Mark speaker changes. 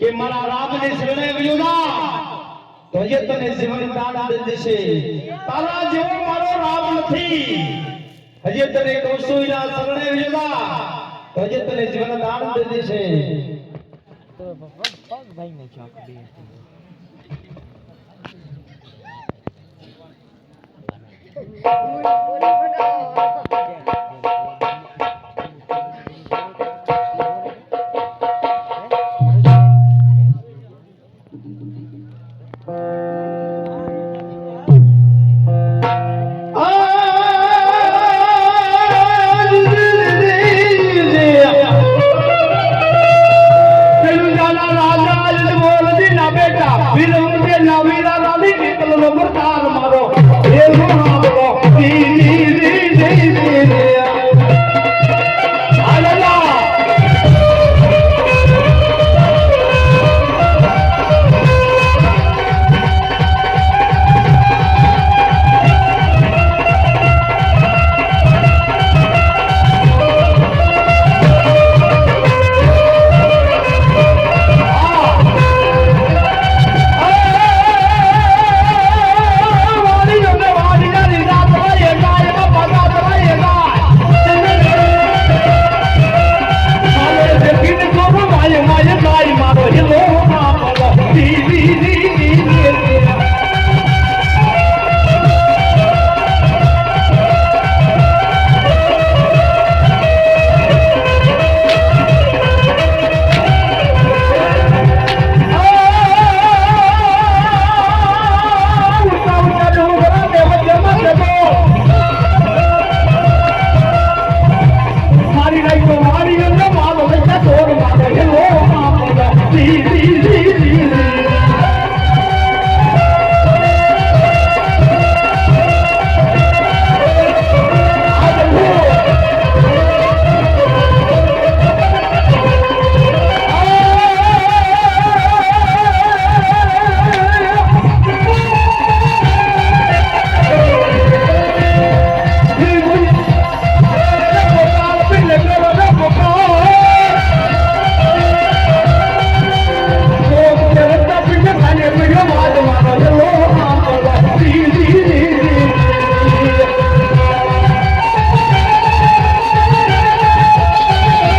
Speaker 1: કે મારા રામને શરણે વિયોના તો તને જીવન દાન આપી દેશે. તારા જેવો મારો રામ નથી. હજે તને કહું શરણે વિયોના તો એ તને જીવન દાન દે राजा बोल दी ना बेटा फिर उनके नामी रानी